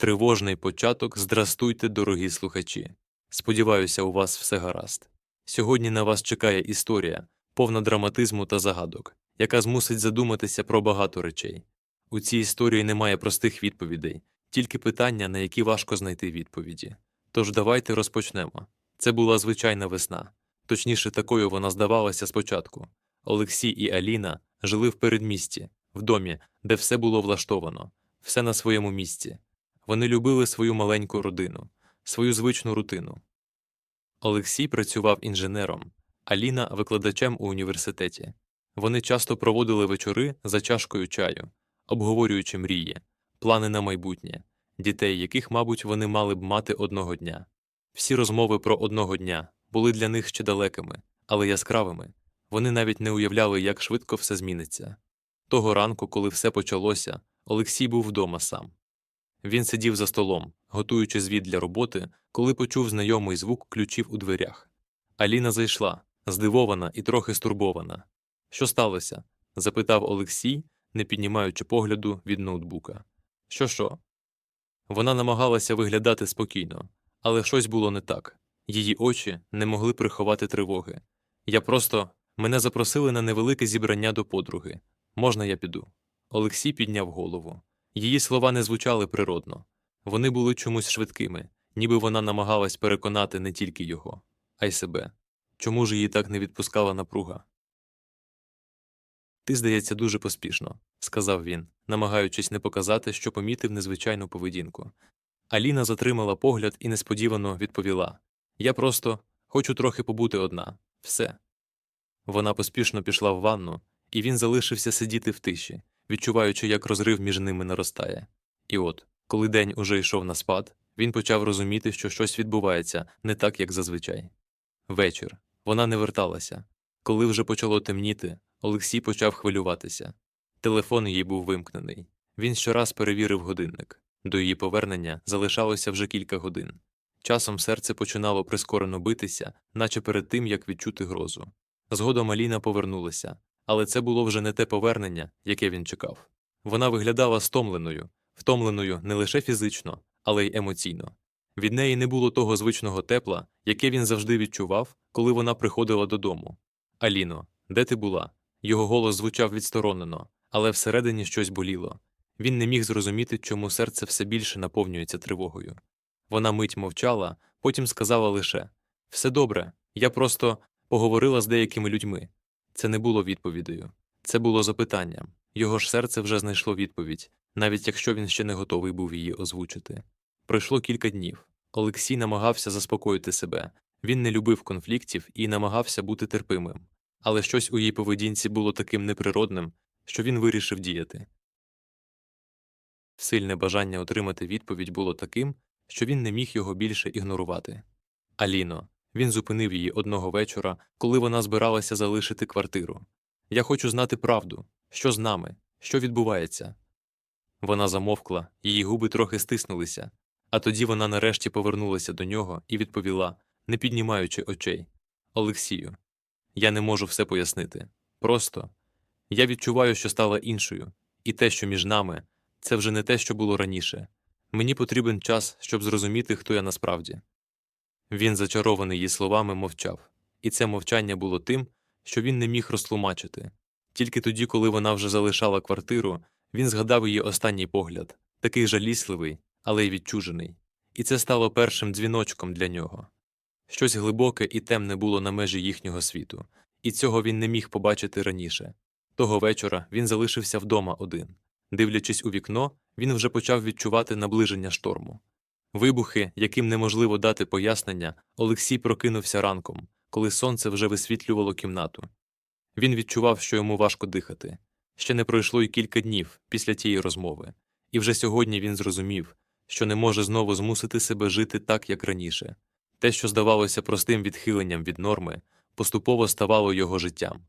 Тривожний початок. Здрастуйте, дорогі слухачі. Сподіваюся, у вас все гаразд. Сьогодні на вас чекає історія, повна драматизму та загадок, яка змусить задуматися про багато речей. У цій історії немає простих відповідей, тільки питання, на які важко знайти відповіді. Тож давайте розпочнемо. Це була звичайна весна. Точніше, такою вона здавалася спочатку. Олексій і Аліна жили в передмісті, в домі, де все було влаштовано, все на своєму місці. Вони любили свою маленьку родину, свою звичну рутину. Олексій працював інженером, Аліна викладачем у університеті. Вони часто проводили вечори за чашкою чаю, обговорюючи мрії, плани на майбутнє, дітей, яких, мабуть, вони мали б мати одного дня. Всі розмови про одного дня були для них ще далекими, але яскравими. Вони навіть не уявляли, як швидко все зміниться. Того ранку, коли все почалося, Олексій був вдома сам. Він сидів за столом, готуючи звіт для роботи, коли почув знайомий звук ключів у дверях. Аліна зайшла, здивована і трохи стурбована. Що сталося? запитав Олексій, не піднімаючи погляду від ноутбука. Що що? Вона намагалася виглядати спокійно, але щось було не так. Її очі не могли приховати тривоги. Я просто мене запросили на невелике зібрання до подруги. Можна я піду? Олексій підняв голову. Її слова не звучали природно. Вони були чомусь швидкими, ніби вона намагалась переконати не тільки його, а й себе. Чому ж її так не відпускала напруга? Ти, здається, дуже поспішно, сказав він, намагаючись не показати, що помітив незвичайну поведінку. Аліна затримала погляд і несподівано відповіла Я просто хочу трохи побути одна. Все. Вона поспішно пішла в ванну, і він залишився сидіти в тиші, відчуваючи, як розрив між ними наростає. І от, коли день уже йшов на спад, він почав розуміти, що щось відбувається не так, як зазвичай. Вечір. Вона не верталася. Коли вже почало темніти, Олексій почав хвилюватися. Телефон її був вимкнений. Він щораз перевірив годинник. До її повернення залишалося вже кілька годин. Часом серце починало прискорено битися, наче перед тим, як відчути грозу. Згодом Аліна повернулася, але це було вже не те повернення, яке він чекав. Вона виглядала стомленою, втомленою не лише фізично, але й емоційно. Від неї не було того звичного тепла, яке він завжди відчував, коли вона приходила додому. Аліно, де ти була? Його голос звучав відсторонено, але всередині щось боліло. Він не міг зрозуміти, чому серце все більше наповнюється тривогою. Вона мить мовчала, потім сказала лише Все добре, я просто поговорила з деякими людьми. Це не було відповідею, це було запитанням. Його ж серце вже знайшло відповідь, навіть якщо він ще не готовий був її озвучити. Пройшло кілька днів. Олексій намагався заспокоїти себе. Він не любив конфліктів і намагався бути терпимим. Але щось у її поведінці було таким неприродним, що він вирішив діяти. Сильне бажання отримати відповідь було таким, що він не міг його більше ігнорувати. Аліно, він зупинив її одного вечора, коли вона збиралася залишити квартиру. Я хочу знати правду, що з нами, що відбувається. Вона замовкла, її губи трохи стиснулися, а тоді вона нарешті повернулася до нього і відповіла, не піднімаючи очей Олексію, я не можу все пояснити. Просто я відчуваю, що стала іншою, і те, що між нами, це вже не те, що було раніше. Мені потрібен час, щоб зрозуміти, хто я насправді. Він, зачарований її словами, мовчав, і це мовчання було тим, що він не міг розтлумачити. Тільки тоді, коли вона вже залишала квартиру, він згадав її останній погляд, такий жалісливий, але й відчужений, і це стало першим дзвіночком для нього. Щось глибоке і темне було на межі їхнього світу, і цього він не міг побачити раніше. Того вечора він залишився вдома один. Дивлячись у вікно, він вже почав відчувати наближення шторму. Вибухи, яким неможливо дати пояснення, Олексій прокинувся ранком, коли сонце вже висвітлювало кімнату. Він відчував, що йому важко дихати. Ще не пройшло й кілька днів після тієї розмови, і вже сьогодні він зрозумів, що не може знову змусити себе жити так, як раніше. Те, що здавалося простим відхиленням від норми, поступово ставало його життям.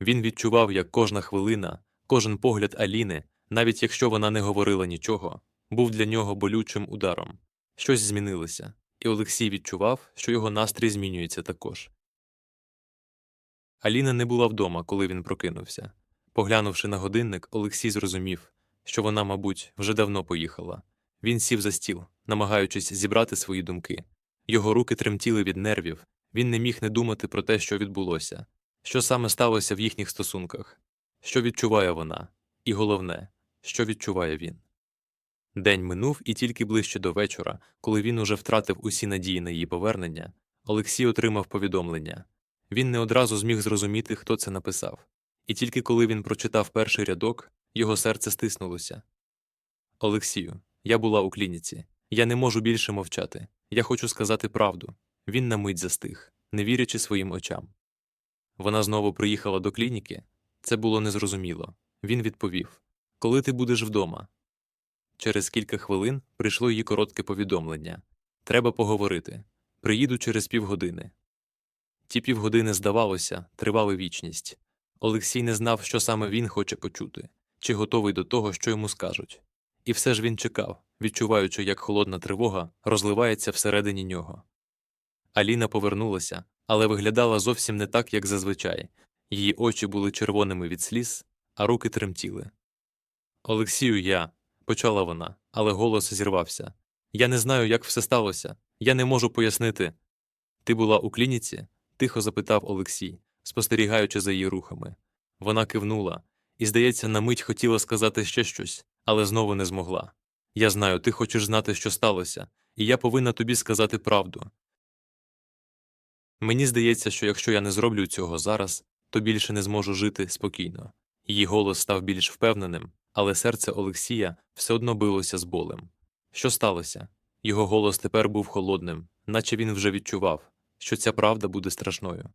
Він відчував, як кожна хвилина, кожен погляд Аліни, навіть якщо вона не говорила нічого, був для нього болючим ударом. Щось змінилося, і Олексій відчував, що його настрій змінюється також. Аліна не була вдома, коли він прокинувся. Поглянувши на годинник, Олексій зрозумів, що вона, мабуть, вже давно поїхала. Він сів за стіл, намагаючись зібрати свої думки. Його руки тремтіли від нервів, він не міг не думати про те, що відбулося, що саме сталося в їхніх стосунках, що відчуває вона, і головне, що відчуває він. День минув, і тільки ближче до вечора, коли він уже втратив усі надії на її повернення, Олексій отримав повідомлення. Він не одразу зміг зрозуміти, хто це написав, і тільки коли він прочитав перший рядок, його серце стиснулося. Олексію, я була у клініці. Я не можу більше мовчати. Я хочу сказати правду. Він на мить застиг, не вірячи своїм очам. Вона знову приїхала до клініки. Це було незрозуміло. Він відповів Коли ти будеш вдома? Через кілька хвилин прийшло її коротке повідомлення Треба поговорити. Приїду через півгодини. Ті півгодини, здавалося, тривали вічність. Олексій не знав, що саме він хоче почути, чи готовий до того, що йому скажуть. І все ж він чекав, відчуваючи, як холодна тривога розливається всередині нього. Аліна повернулася, але виглядала зовсім не так, як зазвичай. Її очі були червоними від сліз, а руки тремтіли. Олексію, я. Почала вона, але голос зірвався. Я не знаю, як все сталося. Я не можу пояснити. Ти була у клініці? тихо запитав Олексій, спостерігаючи за її рухами. Вона кивнула і, здається, на мить хотіла сказати ще щось, але знову не змогла. Я знаю, ти хочеш знати, що сталося, і я повинна тобі сказати правду. Мені здається, що якщо я не зроблю цього зараз, то більше не зможу жити спокійно. Її голос став більш впевненим, але серце Олексія все одно билося з болем. Що сталося? Його голос тепер був холодним, наче він вже відчував, що ця правда буде страшною.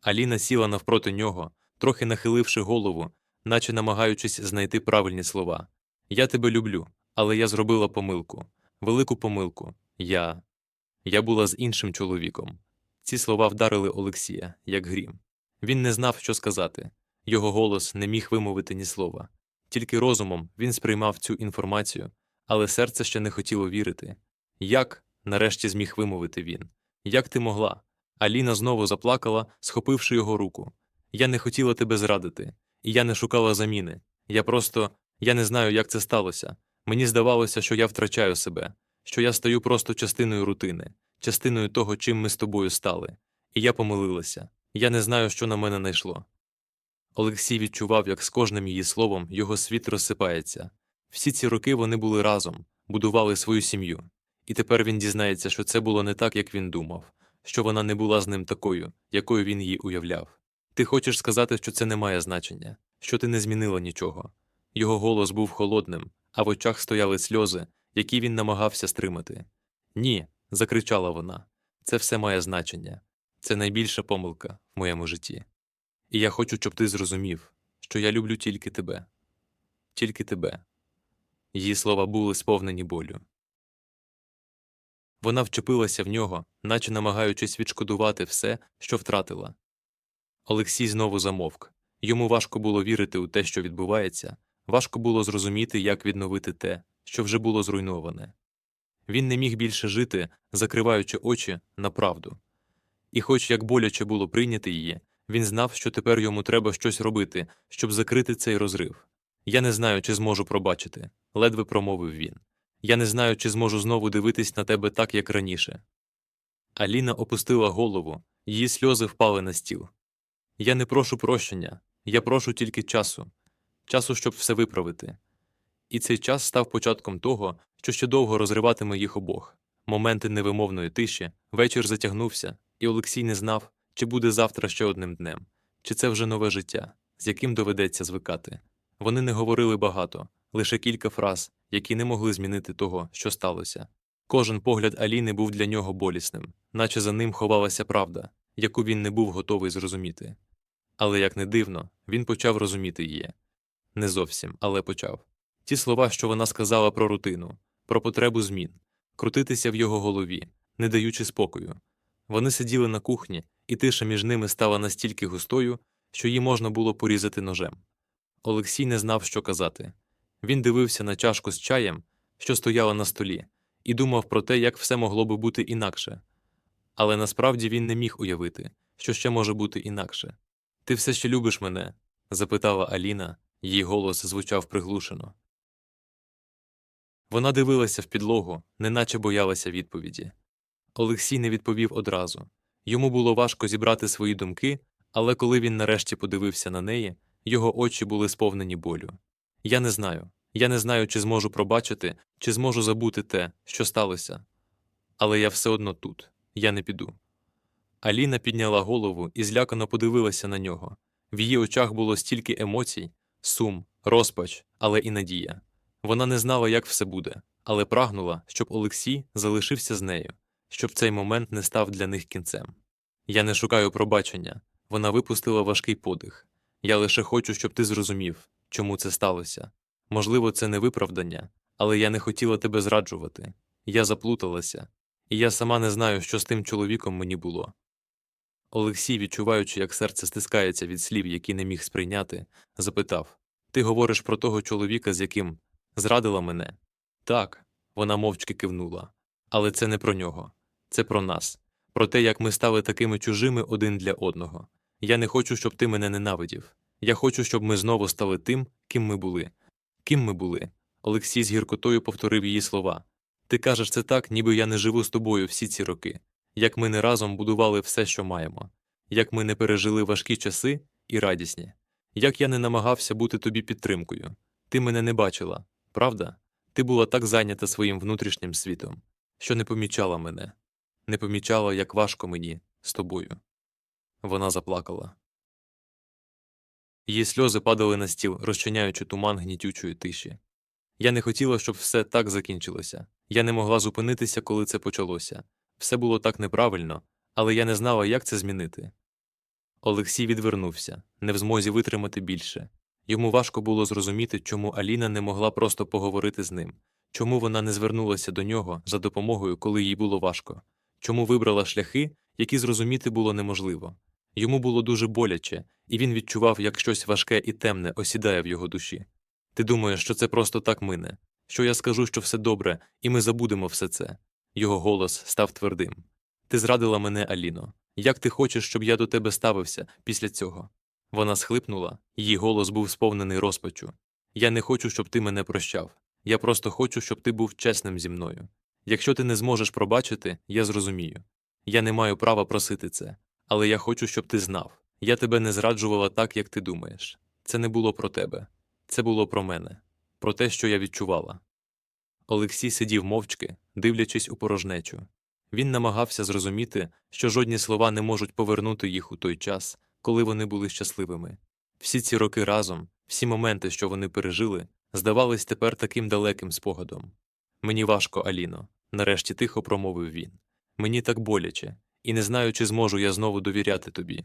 Аліна сіла навпроти нього, трохи нахиливши голову, наче намагаючись знайти правильні слова. Я тебе люблю, але я зробила помилку, велику помилку. Я. Я була з іншим чоловіком. Ці слова вдарили Олексія, як грім. Він не знав, що сказати. Його голос не міг вимовити ні слова. Тільки розумом він сприймав цю інформацію, але серце ще не хотіло вірити. Як, нарешті, зміг вимовити він? Як ти могла? Аліна знову заплакала, схопивши його руку. Я не хотіла тебе зрадити, і я не шукала заміни. Я просто я не знаю, як це сталося. Мені здавалося, що я втрачаю себе, що я стаю просто частиною рутини, частиною того, чим ми з тобою стали. І я помилилася. Я не знаю, що на мене найшло. Олексій відчував, як з кожним її словом його світ розсипається. Всі ці роки вони були разом, будували свою сім'ю. І тепер він дізнається, що це було не так, як він думав, що вона не була з ним такою, якою він її уявляв. Ти хочеш сказати, що це не має значення, що ти не змінила нічого. Його голос був холодним, а в очах стояли сльози, які він намагався стримати. Ні, закричала вона. Це все має значення. Це найбільша помилка в моєму житті. І я хочу, щоб ти зрозумів, що я люблю тільки тебе, тільки тебе. Її слова були сповнені болю. Вона вчепилася в нього, наче намагаючись відшкодувати все, що втратила. Олексій знову замовк. Йому важко було вірити у те, що відбувається, важко було зрозуміти, як відновити те, що вже було зруйноване. Він не міг більше жити, закриваючи очі на правду. І, хоч як боляче було прийняти її, він знав, що тепер йому треба щось робити, щоб закрити цей розрив. Я не знаю, чи зможу пробачити, ледве промовив він. Я не знаю, чи зможу знову дивитись на тебе так, як раніше. Аліна опустила голову, її сльози впали на стіл. Я не прошу прощення, я прошу тільки часу, часу, щоб все виправити. І цей час став початком того, що ще довго розриватиме їх обох. Моменти невимовної тиші, вечір затягнувся, і Олексій не знав, чи буде завтра ще одним днем, чи це вже нове життя, з яким доведеться звикати. Вони не говорили багато, лише кілька фраз, які не могли змінити того, що сталося. Кожен погляд Аліни був для нього болісним, наче за ним ховалася правда, яку він не був готовий зрозуміти. Але, як не дивно, він почав розуміти її. Не зовсім, але почав. Ті слова, що вона сказала про рутину, про потребу змін, крутитися в його голові, не даючи спокою. Вони сиділи на кухні, і тиша між ними стала настільки густою, що її можна було порізати ножем. Олексій не знав, що казати. Він дивився на чашку з чаєм, що стояла на столі, і думав про те, як все могло би бути інакше. Але насправді він не міг уявити, що ще може бути інакше. Ти все ще любиш мене? запитала Аліна, її голос звучав приглушено. Вона дивилася в підлогу, неначе боялася відповіді. Олексій не відповів одразу. Йому було важко зібрати свої думки, але коли він нарешті подивився на неї, його очі були сповнені болю. Я не знаю. Я не знаю, чи зможу пробачити, чи зможу забути те, що сталося. Але я все одно тут, я не піду. Аліна підняла голову і злякано подивилася на нього. В її очах було стільки емоцій, сум, розпач, але і надія. Вона не знала, як все буде, але прагнула, щоб Олексій залишився з нею, щоб цей момент не став для них кінцем. Я не шукаю пробачення. Вона випустила важкий подих. Я лише хочу, щоб ти зрозумів, чому це сталося. Можливо, це не виправдання, але я не хотіла тебе зраджувати. Я заплуталася, і я сама не знаю, що з тим чоловіком мені було. Олексій, відчуваючи, як серце стискається від слів, які не міг сприйняти, запитав Ти говориш про того чоловіка, з яким зрадила мене? Так, вона мовчки кивнула. Але це не про нього, це про нас, про те, як ми стали такими чужими один для одного. Я не хочу, щоб ти мене ненавидів. Я хочу, щоб ми знову стали тим, ким ми були. Ким ми були? Олексій з гіркотою повторив її слова. Ти кажеш це так, ніби я не живу з тобою всі ці роки, як ми не разом будували все, що маємо, як ми не пережили важкі часи і радісні, як я не намагався бути тобі підтримкою. Ти мене не бачила, правда? Ти була так зайнята своїм внутрішнім світом, що не помічала мене, не помічала, як важко мені з тобою. Вона заплакала. Її сльози падали на стіл, розчиняючи туман гнітючої тиші. Я не хотіла, щоб все так закінчилося. Я не могла зупинитися, коли це почалося. Все було так неправильно, але я не знала, як це змінити. Олексій відвернувся, не в змозі витримати більше. Йому важко було зрозуміти, чому Аліна не могла просто поговорити з ним, чому вона не звернулася до нього за допомогою, коли їй було важко, чому вибрала шляхи, які зрозуміти було неможливо. Йому було дуже боляче, і він відчував, як щось важке і темне осідає в його душі. Ти думаєш, що це просто так мине, що я скажу, що все добре, і ми забудемо все це. Його голос став твердим. Ти зрадила мене, Аліно. Як ти хочеш, щоб я до тебе ставився після цього? Вона схлипнула, її голос був сповнений розпачу. Я не хочу, щоб ти мене прощав. Я просто хочу, щоб ти був чесним зі мною. Якщо ти не зможеш пробачити, я зрозумію. Я не маю права просити це, але я хочу, щоб ти знав. Я тебе не зраджувала так, як ти думаєш. Це не було про тебе. Це було про мене, про те, що я відчувала. Олексій сидів мовчки, дивлячись у порожнечу. Він намагався зрозуміти, що жодні слова не можуть повернути їх у той час, коли вони були щасливими. Всі ці роки разом, всі моменти, що вони пережили, здавались тепер таким далеким спогадом. Мені важко, Аліно, нарешті тихо промовив він. Мені так боляче, і не знаю, чи зможу я знову довіряти тобі.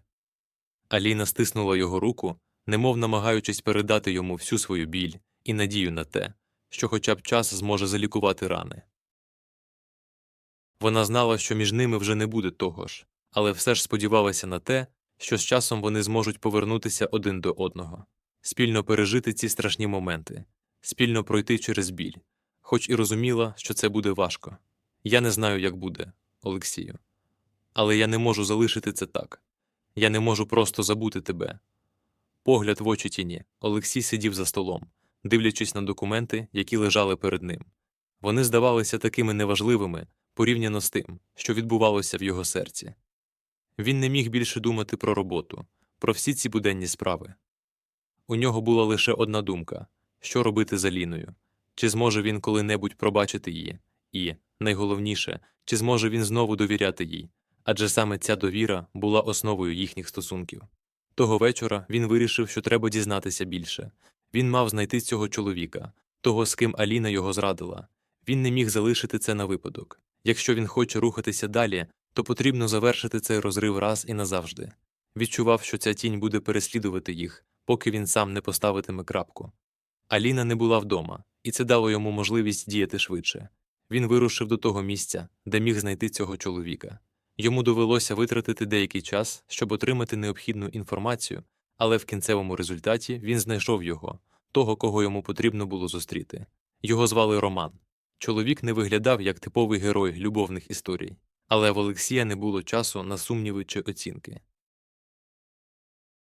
Аліна стиснула його руку, немов намагаючись передати йому всю свою біль і надію на те, що хоча б час зможе залікувати рани. Вона знала, що між ними вже не буде того ж, але все ж сподівалася на те, що з часом вони зможуть повернутися один до одного, спільно пережити ці страшні моменти, спільно пройти через біль, хоч і розуміла, що це буде важко. Я не знаю, як буде, Олексію. Але я не можу залишити це так. Я не можу просто забути тебе. Погляд в очі тіні, Олексій сидів за столом, дивлячись на документи, які лежали перед ним. Вони здавалися такими неважливими порівняно з тим, що відбувалося в його серці. Він не міг більше думати про роботу, про всі ці буденні справи. У нього була лише одна думка що робити з Аліною, чи зможе він коли-небудь пробачити її, і, найголовніше, чи зможе він знову довіряти їй, адже саме ця довіра була основою їхніх стосунків. Того вечора він вирішив, що треба дізнатися більше. Він мав знайти цього чоловіка, того, з ким Аліна його зрадила. Він не міг залишити це на випадок. Якщо він хоче рухатися далі, то потрібно завершити цей розрив раз і назавжди. Відчував, що ця тінь буде переслідувати їх, поки він сам не поставитиме крапку. Аліна не була вдома, і це дало йому можливість діяти швидше. Він вирушив до того місця, де міг знайти цього чоловіка. Йому довелося витратити деякий час, щоб отримати необхідну інформацію, але в кінцевому результаті він знайшов його, того, кого йому потрібно було зустріти. Його звали Роман. Чоловік не виглядав як типовий герой любовних історій, але в Олексія не було часу на сумніви чи оцінки.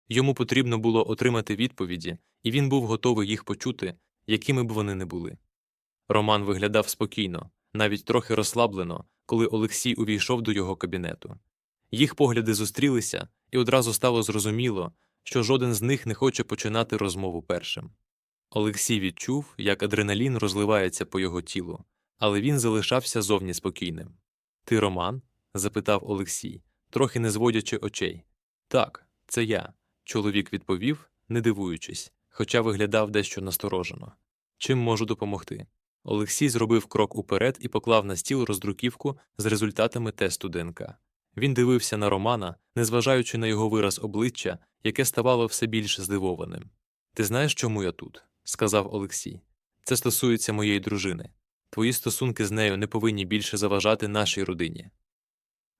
Йому потрібно було отримати відповіді, і він був готовий їх почути, якими б вони не були. Роман виглядав спокійно, навіть трохи розслаблено, коли Олексій увійшов до його кабінету. Їх погляди зустрілися, і одразу стало зрозуміло, що жоден з них не хоче починати розмову першим. Олексій відчув, як адреналін розливається по його тілу, але він залишався зовні спокійним. Ти Роман? запитав Олексій, трохи не зводячи очей. Так, це я, чоловік відповів, не дивуючись, хоча виглядав дещо насторожено. Чим можу допомогти? Олексій зробив крок уперед і поклав на стіл роздруківку з результатами тесту ДНК. Він дивився на Романа, незважаючи на його вираз обличчя, яке ставало все більш здивованим. Ти знаєш, чому я тут? сказав Олексій. Це стосується моєї дружини. Твої стосунки з нею не повинні більше заважати нашій родині.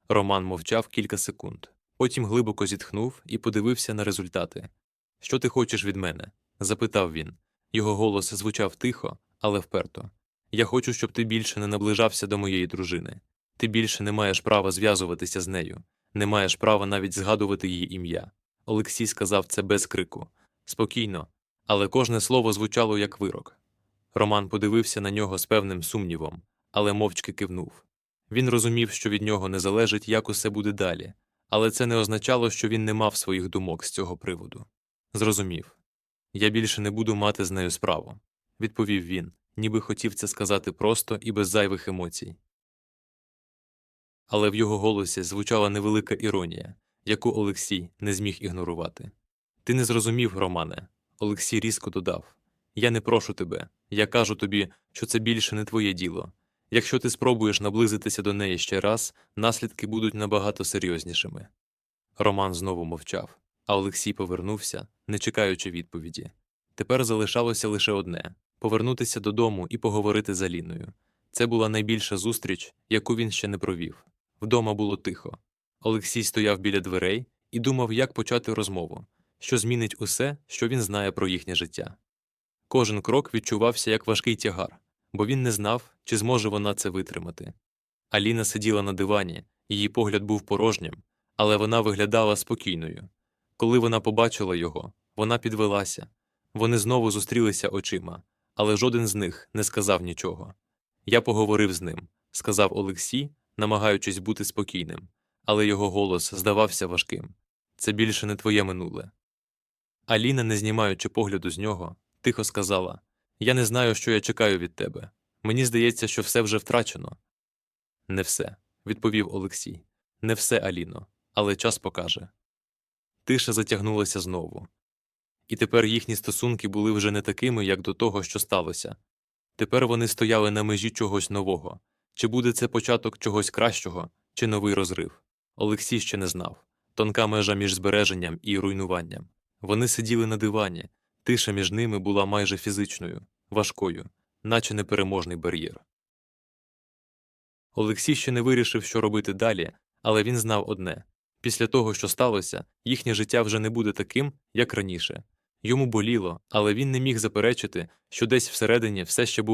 Роман мовчав кілька секунд, потім глибоко зітхнув і подивився на результати. Що ти хочеш від мене? запитав він. Його голос звучав тихо, але вперто. Я хочу, щоб ти більше не наближався до моєї дружини. Ти більше не маєш права зв'язуватися з нею, не маєш права навіть згадувати її ім'я. Олексій сказав це без крику, спокійно, але кожне слово звучало як вирок. Роман подивився на нього з певним сумнівом, але мовчки кивнув. Він розумів, що від нього не залежить, як усе буде далі, але це не означало, що він не мав своїх думок з цього приводу. Зрозумів я більше не буду мати з нею справу, відповів він, ніби хотів це сказати просто і без зайвих емоцій. Але в його голосі звучала невелика іронія, яку Олексій не зміг ігнорувати. Ти не зрозумів, Романе. Олексій різко додав Я не прошу тебе, я кажу тобі, що це більше не твоє діло. Якщо ти спробуєш наблизитися до неї ще раз, наслідки будуть набагато серйознішими. Роман знову мовчав, а Олексій повернувся, не чекаючи відповіді. Тепер залишалося лише одне повернутися додому і поговорити з Аліною. Це була найбільша зустріч, яку він ще не провів. Вдома було тихо. Олексій стояв біля дверей і думав, як почати розмову, що змінить усе, що він знає про їхнє життя. Кожен крок відчувався як важкий тягар, бо він не знав, чи зможе вона це витримати. Аліна сиділа на дивані, її погляд був порожнім, але вона виглядала спокійною. Коли вона побачила його, вона підвелася. Вони знову зустрілися очима, але жоден з них не сказав нічого. Я поговорив з ним, сказав Олексій, намагаючись бути спокійним, але його голос здавався важким. Це більше не твоє минуле. Аліна, не знімаючи погляду з нього, тихо сказала Я не знаю, що я чекаю від тебе. Мені здається, що все вже втрачено. Не все, відповів Олексій. Не все, Аліно, але час покаже. Тиша затягнулася знову. І тепер їхні стосунки були вже не такими, як до того, що сталося. Тепер вони стояли на межі чогось нового. Чи буде це початок чогось кращого, чи новий розрив? Олексій ще не знав тонка межа між збереженням і руйнуванням. Вони сиділи на дивані, тиша між ними була майже фізичною, важкою, наче непереможний бар'єр. Олексій ще не вирішив, що робити далі, але він знав одне після того, що сталося, їхнє життя вже не буде таким, як раніше. Йому боліло, але він не міг заперечити, що десь всередині все ще був